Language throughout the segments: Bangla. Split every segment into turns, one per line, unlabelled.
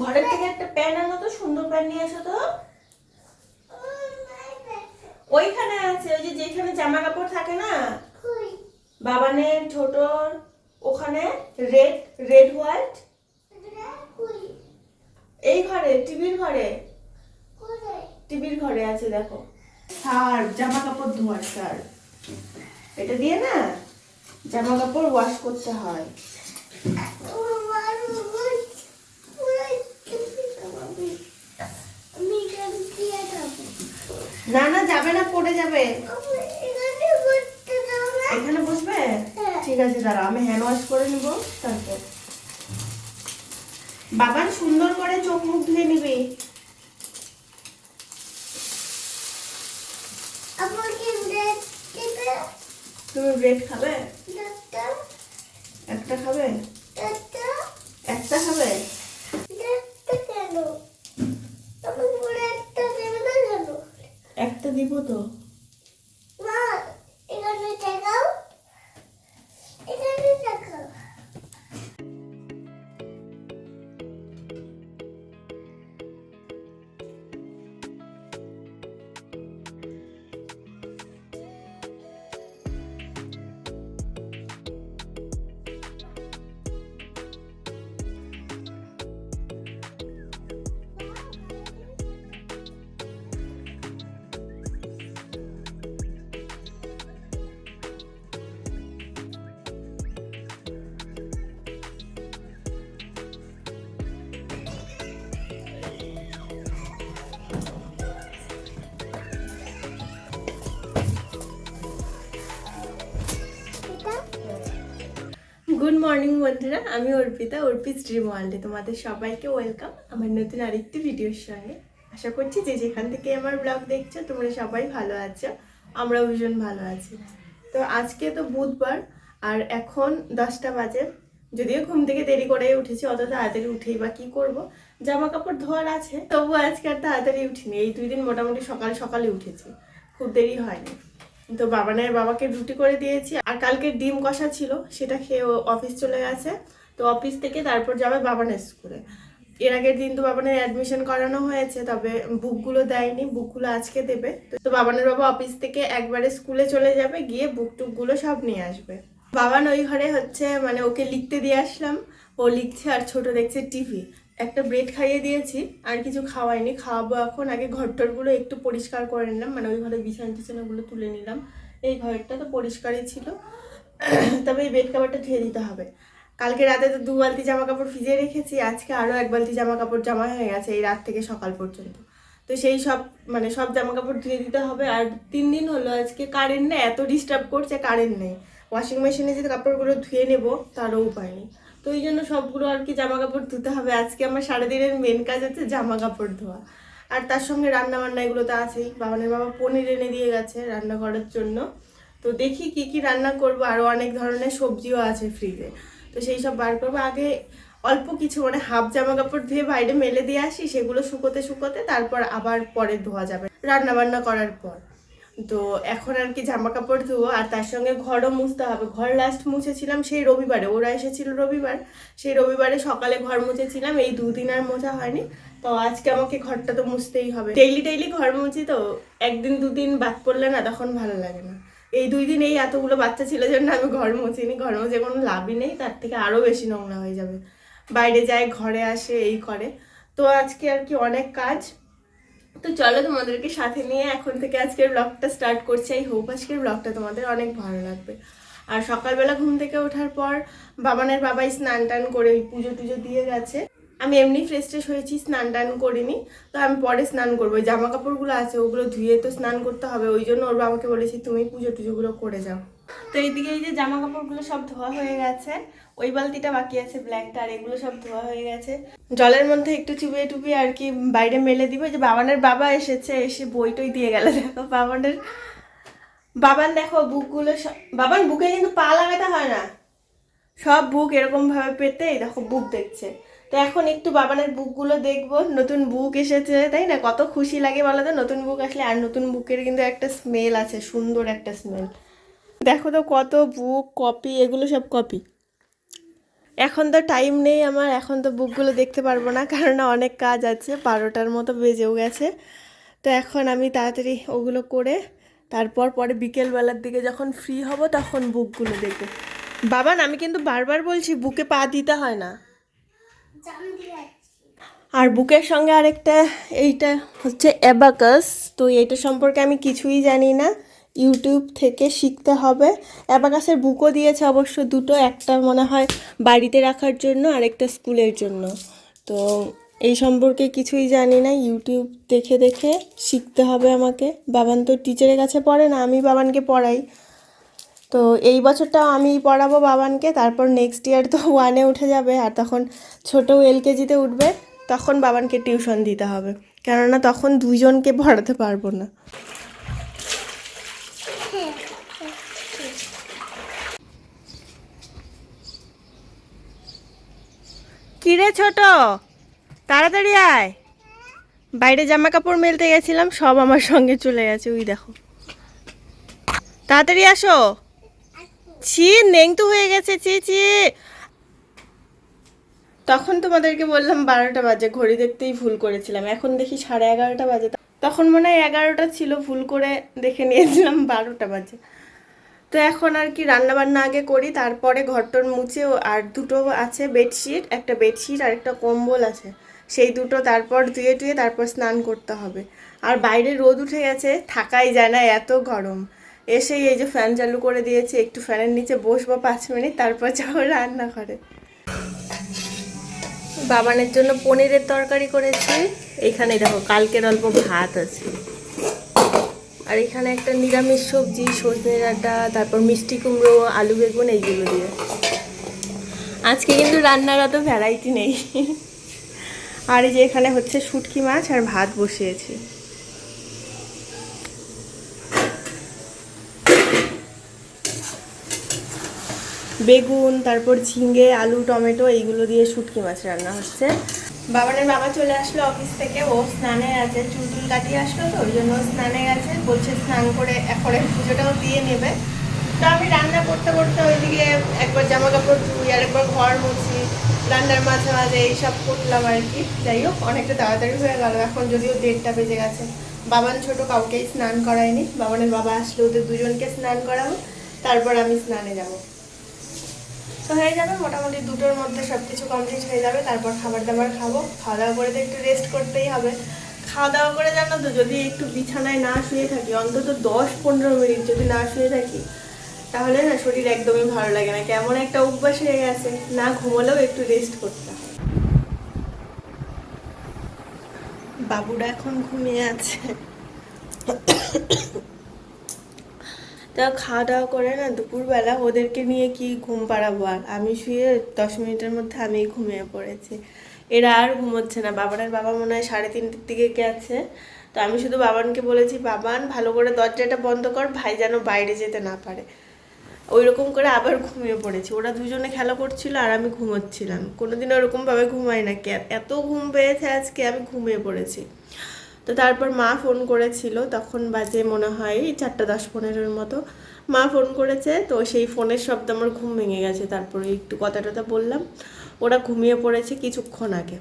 ঘরের থেকে একটা প্যান আনো তো সুন্দর প্যান নিয়ে আসো তো। ওইখানে আছে ওই যে যেখানে জামা কাপড় থাকে না? বাবানের ছোটর ওখানে রেড রেড হোয়াইট এই ঘরে টিভির ঘরে? টিভির ঘরে আছে দেখো। সার জামা কাপড় ধোয়ার সার এটা দিয়ে না জামা কাপড় ওয়াশ করতে হয়। না না যাবে না পড়ে যাবে। এখানে বসবে? ঠিক আছে দাঁড়া আমি হ্যান্ড ওয়াশ করে নিব তারপর। বাবার সুন্দর করে চোখ মুখ ধুয়ে নিবি তুমি ব্রেড খাবে একটা খাবে একটা খাবে একটা গুড মর্নিং বন্ধুরা। আমি অর্পিতা অর্পিত ড্রিম ওয়ার্ল্ডে। তোমাদের সবাইকে ওয়েলকাম আমার নতুন আরেকটি ভিডিওর সঙ্গে আশা করছি যে যেখান থেকে আমার ব্লগ দেখছ, তোমরা সবাই ভালো আছো। আমরাও ভীষণ ভালো আছি। তো আজকে তো বুধবার, আর এখন দশটা বাজে। যদিও ঘুম থেকে দেরি করে উঠেছি, অত তাড়াতাড়ি উঠেই বা কী করব। জামা কাপড় ধোয়ার আছে তবু আজকে আর তাড়াতাড়ি উঠিনি। এই দুই দিন মোটামুটি সকাল সকালে উঠেছি। খুব দেরি হয়নি। তো বাবানের বাবাকে রুটি করে দিয়েছি। আর কালকে ডিম কষা ছিল, সেটা খেয়ে অফিস চলে গেছে। তো অফিস থেকে তারপর যাবে বাবানের স্কুলে এর আগের দিন তো বাবানের অ্যাডমিশন করানো হয়েছে, তবে বুকগুলো দেয়নি বুকগুলো আজকে দেবে। তো বাবানের বাবা অফিস থেকে একবারে স্কুলে চলে যাবে, গিয়ে বুক টুকগুলো সব নিয়ে আসবে। বাবান ওই ঘরে হচ্ছে মানে ওকে লিখতে দিয়ে আসলাম। ও লিখছে আর ছোট দেখছে টিভি একটা ব্রেড খাইয়ে দিয়েছি, আর কিছু খাওয়াইনি। খাওয়াবো এখন, আগে ঘরটরগুলো একটু পরিষ্কার করে নিলাম মানে ওই ঘরে বিছানা টিছানাগুলো তুলে নিলাম। এই ঘরটা তো পরিষ্কারই ছিল। তবে এই বেড কাভারটা ধুয়ে দিতে হবে। কালকে রাতে তো দু বালতি জামা কাপড় ভিজিয়ে রেখেছি, আজকে আরও এক বালতি জামা কাপড় জামা হয়ে গেছে এই রাত থেকে সকাল পর্যন্ত। তো সেই সব মানে সব জামা কাপড় ধুয়ে দিতে হবে, আর তিন দিন হলো আজকে কারেন্ট নেই এত ডিস্টার্ব করছে কারেন্ট নেই। ওয়াশিং মেশিনে যে কাপড়গুলো ধুয়ে নেব, তারও উপায় নেই। তো এই জন্য সবগুলো আর কি জামা কাপড় ধুতে হবে। আজকে আমার সারাদিনের মেন কাজ হচ্ছে জামা কাপড় ধোয়া। আর তার সঙ্গে রান্না বান্না এগুলো তো আছেই। বাবানের বাবা পনির এনে দিয়ে গেছে রান্না করার জন্য। তো দেখি কি কি রান্না করব। আরও অনেক ধরনের সবজিও আছে ফ্রিজে তো সেই সব বার করব। আগে অল্প কিছু মানে হাফ জামা কাপড় ধুয়ে বাইরে মেলে দিয়ে আসি। সেগুলো শুকোতে শুকোতে তারপর আবার পরে ধোয়া যাবে। রান্না বান্না করার পর। তো এখন আর কি জামা কাপড় ধুবো, আর তার সঙ্গে ঘরও মুছতে হবে। ঘর লাস্ট মুছেছিলাম সেই রবিবারে, ওরা এসেছিল রবিবার, সেই রবিবারে সকালে ঘর মুছেছিলাম, এই দুদিন আর মোছা হয়নি। তো আজকে আমাকে ঘরটা তো মুছতেই হবে। ডেইলি ডেইলি ঘর মুছি তো, একদিন দুদিন বাদ পড়লে না তখন ভালো লাগে না। এই দুই দিন এই এতগুলো বাচ্চা ছিল জন্য আমি ঘর মুছিনি, ঘর মুছে কোনো লাভই নেই, তার থেকে আরও বেশি নোংরা হয়ে যাবে। বাইরে যায়, ঘরে আসে, এই করে। তো আজকে আর কি অনেক কাজ তো চলো তোমাদেরকে সাথে নিয়ে এখন থেকে আজকের ব্লগটা স্টার্ট করছি। এই হোপ আজকের ব্লগটা তোমাদের অনেক ভালো লাগবে। আর সকালবেলা ঘুম থেকে ওঠার পর বাবানের বাবাই স্নান টান করে ওই পুজো টুজো দিয়ে গেছে। আমি এমনি ফ্রেশ ট্রেশ হয়েছি, স্নান টান করিনি। তো আমি পরে স্নান করব। জামা কাপড়গুলো আছে, ওগুলো ধুয়ে তো স্নান করতে হবে। ওই জন্য ওর বাবাকে বলেছি, তুমি পুজো টুজোগুলো করে যাও। তো এইদিকে এই যে জামা কাপড়গুলো সব ধোয়া হয়ে গেছে। ওই বালতিটা বাকি আছে ব্ল্যাকটা আর এগুলো সব ধোয়া হয়ে গেছে। জলের মধ্যে একটু চুবিয়ে টুবিয়ে আর কি বাইরে মেলে দিব। যে বাবানের বাবা এসেছে, এসে বই টই দিয়ে গেল। দেখো বাবানের বাবান দেখো বুকগুলো সব- বাবান, বুকে কিন্তু পা লাগাতে হয় না। সব বুক এরকম ভাবে পেতে দেখো বুক দেখছে। তো এখন একটু বাবানের বুকগুলো দেখব। নতুন বুক এসেছে, তাই না? কত খুশি লাগে বলো তো, নতুন বুক আসলে আর নতুন বুকের কিন্তু একটা স্মেল আছে, সুন্দর একটা স্মেল দেখো তো কত বুক কপি এগুলো সব কপি এখন তো টাইম নেই আমার, এখন তো বুকগুলো দেখতে পারব না, কারণ অনেক কাজ আছে, বারোটার মতো বেজেও গেছে। তো এখন আমি তাড়াতাড়ি ওগুলো করে, তারপর পরে বিকেলবেলার দিকে যখন ফ্রি হব তখন বুকগুলো দেখব। বাবান আমি কিন্তু বারবার বলছি বুকে পা দিতে হয় না। আর বুকের সঙ্গে আরেকটা, এইটা হচ্ছে অ্যাবাকাস তো এইটা সম্পর্কে আমি কিছুই জানি না। ইউটিউব থেকে শিখতে হবে। অ্যাবাকাসের বুকও দিয়েছে অবশ্য দুটো, একটা মনে হয় বাড়িতে রাখার জন্য, আরেকটা স্কুলের জন্য। তো এই সম্পর্কে কিছুই জানি না, ইউটিউব দেখে দেখে শিখতে হবে আমাকে। বাবান তো টিচারের কাছে পড়ে না, আমি বাবানকে পড়াই। তো এই বছরটাও আমি পড়াবো বাবানকে, তারপর নেক্সট ইয়ার তো ওয়ানে উঠে যাবে, আর তখন ছোটো এলকেজিতে উঠবে, তখন বাবানকে টিউশন দিতে হবে। কেননা তখন দুইজনকে পড়াতে পারব না। কিরে ছোট? তাড়াতাড়ি আয়। বাইরে জামা কাপড় মেলতে গেছিলাম, সব আমার সঙ্গে চলে গেছে। ওই দেখো। তাড়াতাড়ি আসো। ছি, নেংতু হয়ে গেছে। ছি ছি। তখন তোমাদেরকে বললাম বারোটা বাজে, ঘড়ি দেখতেই ভুল করেছিলাম। এখন দেখি সাড়ে এগারোটা বাজে। তখন মনে হয় এগারোটা ছিল, ভুল করে দেখে নিয়েছিলাম বারোটা বাজে। তো এখন আর কি রান্না বান্না আগে করি, তারপরে ঘরটর মুছে ও- আর দুটো আছে বেডশিট, একটা বেডশিট আর একটা কম্বল আছে। সেই দুটো তারপর ধুয়ে টুয়ে তারপর স্নান করতে হবে। আর বাইরে রোদ উঠে গেছে, থাকাই যায় না, এত গরম। এসেই এই যে ফ্যান চালু করে দিয়েছে, একটু ফ্যানের নিচে বসবো পাঁচ মিনিট, তারপর যাব রান্না করে বাবানের জন্য পনিরের তরকারি করেছি। এখানে দেখো, কালকের অল্প ভাত আছে। আর এখানে একটা নিরামিষ সবজি সজনে ডাঁটা তারপর মিষ্টি কুমড়ো, আলু বেগুন, এইগুলো দিয়ে। আজকে কিন্তু রান্নার অত ভ্যারাইটি নেই। আর এই যে এখানে হচ্ছে শুটকি মাছ আর ভাত বসিয়েছি। বেগুন, তারপর ঝিঙ্গে আলু, টমেটো, এইগুলো দিয়ে শুটকি মাছ রান্না হচ্ছে। বাবানের বাবা চলে আসলো অফিস থেকে, ও স্নানে আছে চুল টুল কাটিয়ে আসলো তো, ওই জন্য স্নানে গেছে, বলছে স্নান করে এখন পুজোটাও দিয়ে নেবে। তো আমি রান্না করতে করতে ওইদিকে একবার জামা কাপড় ধুই আর একবার ঘর মুছি, রান্নার মাঝে মাঝে এইসব করলাম আর কি। যাই হোক, অনেকটা তাড়াতাড়ি হয়ে গেল, এখন যদিও দেড়টা বেজে গেছে। বাবান ছোট, কাউকেই স্নান করায়নি। বাবানের বাবা আসলে ওদের দুজনকে স্নান করাবো, তারপর আমি স্নানে যাব। তো হয়ে যাবে, মোটামুটি দুটোর মধ্যে সব কিছু কমপ্লিট হয়ে যাবে, তারপর খাবার দাবার খাব খাওয়া দাওয়া করে তো একটু রেস্ট করতেই হবে। খাওয়া দাওয়া করে জানো তো, যদি একটু বিছানায় না শুয়ে থাকি, অন্তত দশ পনেরো মিনিট যদি না শুয়ে থাকি, তাহলে না শরীর একদমই ভালো লাগে না। কেমন একটা অভ্যাস হয়ে গেছে, না ঘুমোলেও একটু রেস্ট করতে বাবুরা এখন ঘুমিয়ে আছে। তা খাওয়া দাওয়া করে না, দুপুরবেলা ওদেরকে নিয়ে কি ঘুম পাড়াবো আর? আমি শুয়ে দশ মিনিটের মধ্যে আমি ঘুমিয়ে পড়েছি। এরা আর ঘুমোচ্ছে না। বাবানের বাবা মনে হয় সাড়ে তিনটের দিকে গেছে তো আমি শুধু বাবানকে বলেছি, বাবান, ভালো করে দরজাটা বন্ধ কর, ভাই যেন বাইরে যেতে না পারে। ওই রকম করে আবার ঘুমিয়ে পড়েছি। ওরা দুজনে খেলা করছিল আর আমি ঘুমোচ্ছিলাম। কোনোদিন ওরকমভাবে ঘুমাই না। কি এত ঘুম পেয়েছে আজকে, আমি ঘুমিয়ে পড়েছি। তো তারপর মা ফোন করেছিল, তখন বাজে মনে হয় চারটা দশ পনেরোর মতো। মা ফোন করেছে, তো সেই ফোনের শব্দ আমার ঘুম ভেঙে গেছে, তারপরে একটু কথা টথা বললাম। ওরা ঘুমিয়ে পড়েছে কিছুক্ষণ আগে।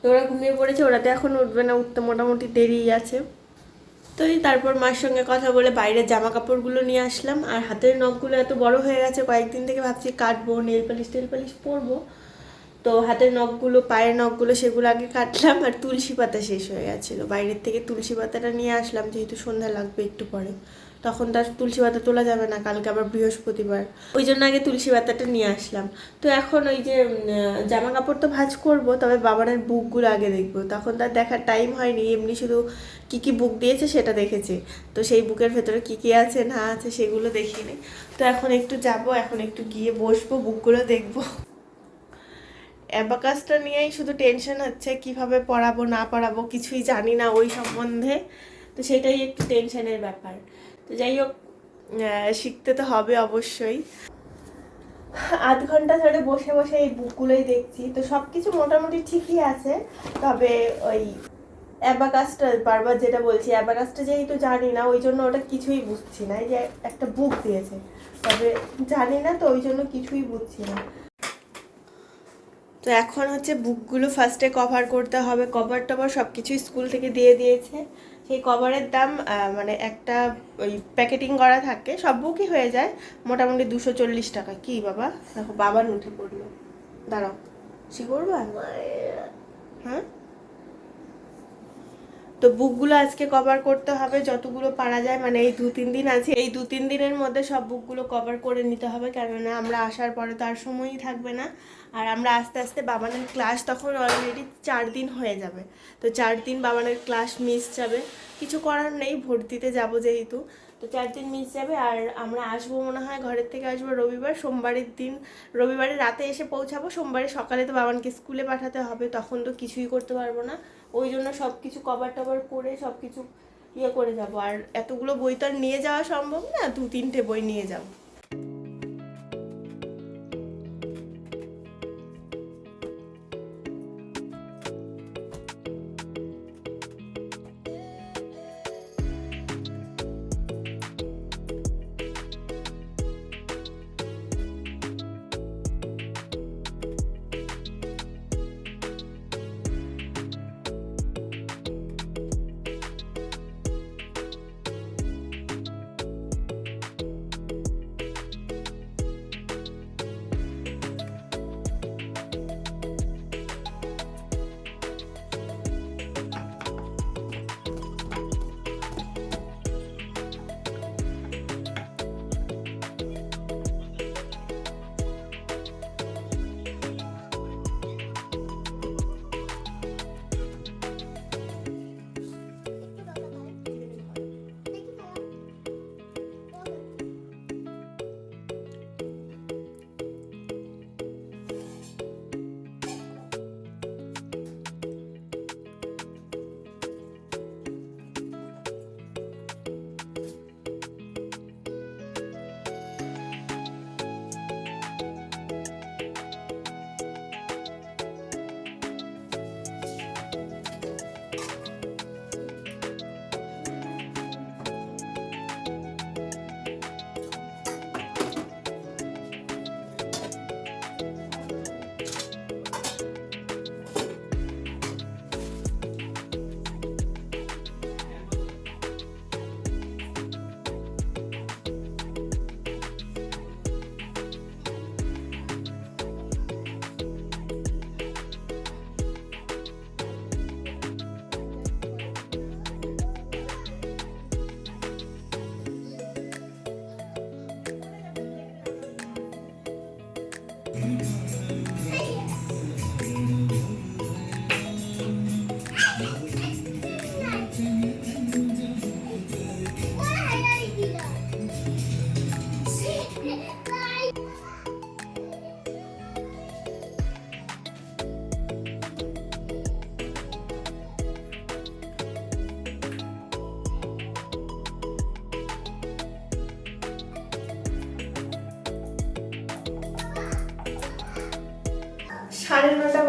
তো ওরা ঘুমিয়ে পড়েছে ওরা তো এখন উঠবে না, উঠতে মোটামুটি দেরি আছে। তো তারপর মার সঙ্গে কথা বলে বাইরের জামা কাপড়গুলো নিয়ে আসলাম। আর হাতের নখগুলো এত বড় হয়ে গেছে, কয়েকদিন থেকে ভাবছি কাটবো, নেল পালিশ টেল পালিশ পরবো। তো হাতের নখগুলো, পায়ের নখগুলো সেগুলো আগে কাটলাম আর তুলসী পাতা শেষ হয়ে গেছিল। বাইরের থেকে তুলসী পাতাটা নিয়ে আসলাম, যেহেতু সন্ধ্যা লাগবে একটু পরে। তখন তার তুলসী পাতা তোলা যাবে না, কালকে আবার বৃহস্পতিবার। ওই জন্য আগে তুলসী পাতাটা নিয়ে আসলাম। তো এখন ওই যে জামা কাপড় তো ভাঁজ করব, তবে বাবানের বুকগুলো আগে দেখব। তখন তার দেখার টাইম হয়নি, এমনি শুধু কি কি বুক দিয়েছে সেটা দেখেছে। তো সেই বুকের ভেতরে কি কি আছে, না আছে সেগুলো দেখিনি। তো এখন একটু যাব, এখন একটু গিয়ে বসবো, বুকগুলো দেখব। অ্যাবাকাসটা নিয়েই শুধু টেনশন হচ্ছে, কীভাবে পড়াবো, না পড়াবো, কিছুই জানি না ওই সম্বন্ধে। তো সেটাই একটু টেনশনের ব্যাপার। তো যাই হোক শিখতে তো হবে অবশ্যই। আধ ঘণ্টা ধরে বসে বসে এই বুকগুলোই দেখছি। তো সব কিছু মোটামুটি ঠিকই আছে। তবে ওই অ্যাবাকাসটা, বারবার যেটা বলছি, অ্যাবাকাসটা যেহেতু জানি না, ওই জন্য ওটা কিছুই বুঝছি না। এই যে একটা বুক দিয়েছে। তবে জানি না তো, ওই জন্য কিছুই বুঝছি না। তো এখন হচ্ছে বুকগুলো ফার্স্টে কভার করতে হবে। কভার টভার সব কিছুই স্কুল থেকে দিয়ে দিয়েছে। সেই কভারের দাম মানে একটা ওই প্যাকেটিং করা থাকে, সব বুকই হয়ে যায়। মোটামুটি দুশো চল্লিশ টাকা। কি বাবা? দেখো, বাবার উঠে পড়ল। দাঁড়াও। সি করবা হ্যাঁ? তো বুকগুলো আজকে কভার করতে হবে। যতগুলো পারা যায় মানে এই দু তিন দিন আছে, এই দু তিন দিনের মধ্যে সব বুকগুলো কভার করে নিতে হবে। কেননা আমরা আসার পরে তো আর সময়ই থাকবে না। আর আমরা আস্তে আস্তে বাবানের ক্লাস তখন অলরেডি চার দিন হয়ে যাবে। তো চার দিন বাবানের ক্লাস মিস যাবে। কিছু করার নেই ভর্তিতে যাব যেহেতু। তো চার দিন মিস যাবে আর আমরা আসব মনে হয় ঘরের থেকে আসব রবিবার, সোমবারের দিন, রবিবারে রাতে এসে পৌঁছাবো, সোমবারে সকালে তো বাবানকে স্কুলে পাঠাতে হবে, তখন তো কিছুই করতে পারব না। ওই জন্য সব কিছু কভার টভার করে সব কিছু ইয়ে করে যাব। আর এতগুলো বই তো আর নিয়ে যাওয়া সম্ভব না, দু তিনটে বই নিয়ে যাব।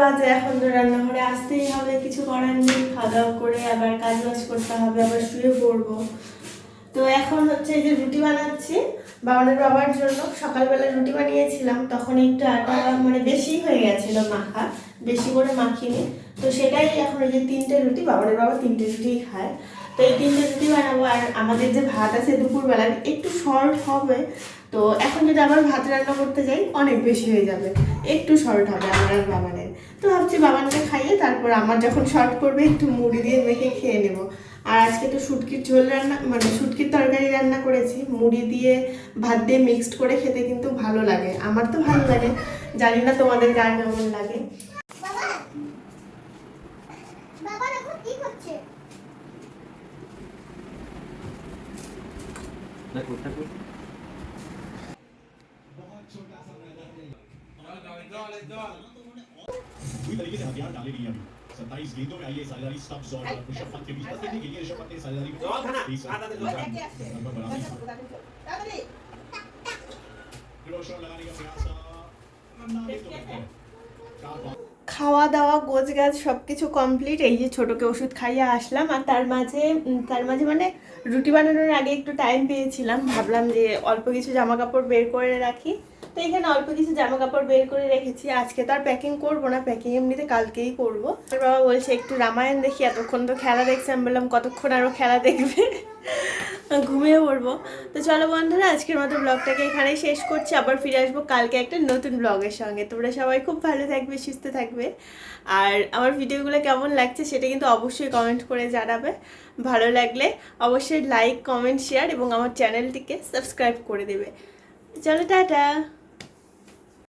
বাজে এখন তো রান্নাঘরে আসতেই হবে, কিছু করার নেই খাওয়া দাওয়া করে আবার কাজ বাজ করতে হবে, আবার শুয়ে পড়ব। তো এখন হচ্ছে এই যে রুটি বানাচ্ছি বাবানের বাবার জন্য সকালবেলা রুটি বানিয়েছিলাম, তখন একটু আটা মানে বেশি হয়ে গেছিল মাখা, বেশি করে মাখিনি। তো সেটাই এখন এই যে তিনটে রুটি বাবানের বাবা তিনটে রুটিই খায়। তো এই তিনটে রুটি বানাবো, আর আমাদের যে ভাত আছে দুপুরবেলার একটু শর্ট হবে। তো এখন যদি আবার ভাত রান্না করতে যাই, অনেক বেশি হয়ে যাবে। একটু শর্ট হবে আমার আর তো ভাবছি বাবানকে খাইয়ে তারপর আমার যখন শর্ট করবে, একটু মুড়ি দিয়ে মেখে খেয়ে নেব। আর আজকে তো শুটকির ঝোল রান্না মানে শুটকির তরকারি রান্না করেছি। মুড়ি দিয়ে ভাত দিয়ে মিক্সড করে খেতে কিন্তু ভালো লাগে। আমার তো ভালো লাগে। জানি না তোমাদের গান কেমন লাগে
বাবা বাবা দেখো কি করছে
দেখো দেখো
पूरी तरीके से हथियार डाले नहीं अभी सत्ताईस गेंदों में आई है साझेदारी स्टब्स और ऋषभ पंत के बीच बस देखने के लिए ऋषभ पंत ने साझेदारी को तेईस रन लगभग बराबरी था। क्लोज शॉट लगाने का प्रयास था नामित तो कहते हैं चार पाँच
খাওয়া দাওয়া গোছ গাছ সব কিছু কমপ্লিট এই যে ছোটোকে ওষুধ খাইয়ে আসলাম আর তার মাঝে উম, তার মাঝে মানে রুটি বানানোর আগে একটু টাইম পেয়েছিলাম ভাবলাম যে অল্প কিছু জামা কাপড় বের করে রাখি তো এখানে অল্প কিছু জামা কাপড় বের করে রেখেছি। আজকে তো আর প্যাকিং করব না প্যাকিং এমনিতে কালকেই করব। আর বাবা বলছে, একটু রামায়ণ দেখি, এতক্ষণ তো খেলা দেখছে। আমি বললাম, কতক্ষণ আরও খেলা দেখবে? ঘুমিয়ে পড়ব। তো চলো বন্ধুরা, আজকের মতো ব্লগটাকে এখানেই শেষ করছি। আবার ফিরে আসব কালকে একটা নতুন ব্লগের সঙ্গে। তোমরা সবাই খুব ভালো থাকবে, সুস্থ থাকবে। আর আমার ভিডিওগুলো কেমন লাগছে সেটা কিন্তু অবশ্যই কমেন্ট করে জানাবে। ভালো লাগলে অবশ্যই লাইক কমেন্ট শেয়ার এবং আমার চ্যানেলটিকে সাবস্ক্রাইব করে দেবে। চলো টাটা